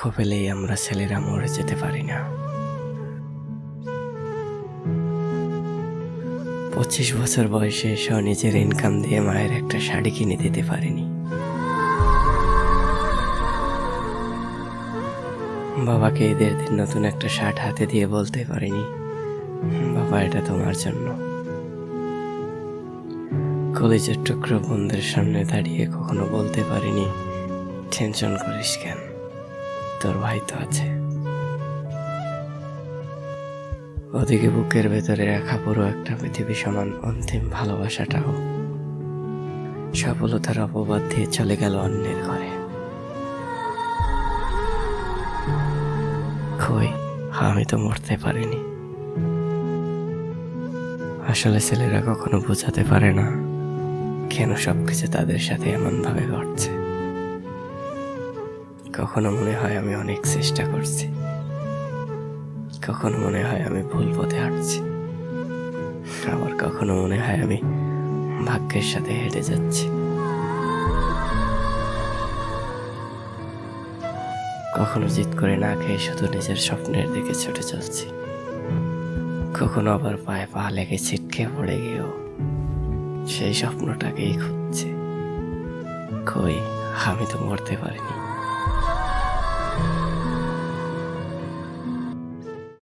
পেলেই আমরা ছেলেরা মরে যেতে পারি না। পঁচিশ বছর বয়সে এসেও নিজের ইনকাম দিয়ে মায়ের একটা শাড়ি কিনে দিতে পারিনি। বাবাকে ঈদের দিন নতুন একটা শার্ট হাতে দিয়ে বলতে পারিনি, বাবা, এটা তোমার জন্য। কলেজের টুকরো বন্ধুদের সামনে দাঁড়িয়ে কখনো বলতে পারিনি, টেনশন করিস কেন? তোর আছে। ওদিকে বুকের ভেতরে রাখা পুরো একটা পৃথিবী সমান অন্তিম ভালোবাসাটাও। সফলতার অপবাদ দিয়ে চলে গেল অন্যের ঘরে। কই, আমি তো মরতে পারিনি। আসলে ছেলেরা কখনো বোঝাতে পারে না কেন সবকিছু তাদের সাথে এমন ভাবে ঘটছে। কখনো মনে হয় আমি অনেক চেষ্টা করছি। কখনো মনে হয় আমি ভুল পথে হাঁটছি। আবার কখনো মনে হয় আমি ভাগ্যের সাথে হেঁটে যাচ্ছি। কখনো জিত করে না খেয়ে শুধু নিজের স্বপ্নের দিকে ছুটে চলছি। কখনো আবার পায়ে পা লেগে ছিটকে পড়ে গিয়েও সেই স্বপ্নটাকেই খুঁজছে। কই, আমি তো মরতে পারিনি।